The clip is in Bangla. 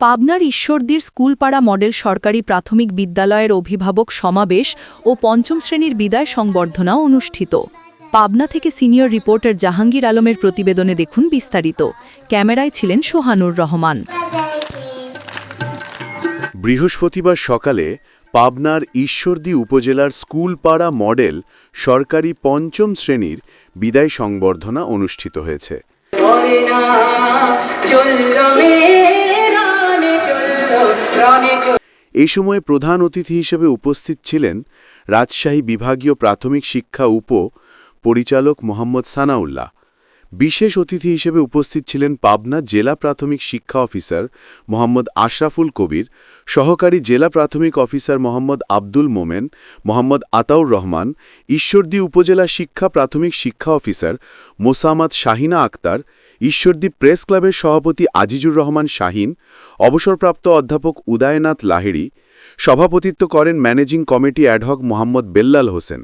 পাবনার ঈশ্বরদীর স্কুলপাড়া মডেল সরকারি প্রাথমিক বিদ্যালয়ের অভিভাবক সমাবেশ ও পঞ্চম শ্রেণির বিদায় সংবর্ধনা অনুষ্ঠিত। পাবনা থেকে সিনিয়র রিপোর্টার জাহাঙ্গীর আলমের প্রতিবেদনে দেখুন বিস্তারিত। ক্যামেরায় ছিলেন সোহানুর রহমান। বৃহস্পতিবার সকালে পাবনার ঈশ্বরদী উপজেলার স্কুলপাড়া মডেল সরকারি পঞ্চম শ্রেণির বিদায় সংবর্ধনা অনুষ্ঠিত হয়েছে। এই সময়ে প্রধান অতিথি হিসেবে উপস্থিত ছিলেন রাজশাহী বিভাগীয় প্রাথমিক শিক্ষা উপ পরিচালক মোহাম্মদ সানাউল্লাহ। বিশেষ অতিথি হিসেবে উপস্থিত ছিলেন পাবনা জেলা প্রাথমিক শিক্ষা অফিসার মোহাম্মদ আশরাফুল কবির, সহকারী জেলা প্রাথমিক অফিসার মোহাম্মদ আব্দুল মোমেন, মোহাম্মদ আতাউর রহমান, ঈশ্বরদী উপজেলা শিক্ষা প্রাথমিক শিক্ষা অফিসার মোসামাদ শাহিনা আক্তার, ঈশ্বরদী প্রেস ক্লাবের সভাপতি আজিজুর রহমান শাহিন, অবসরপ্রাপ্ত অধ্যাপক উদয়নাথ লাহিড়ী, সভাপতিত্ব করেন managing committee ad hoc Mohammad Bellal Hossain.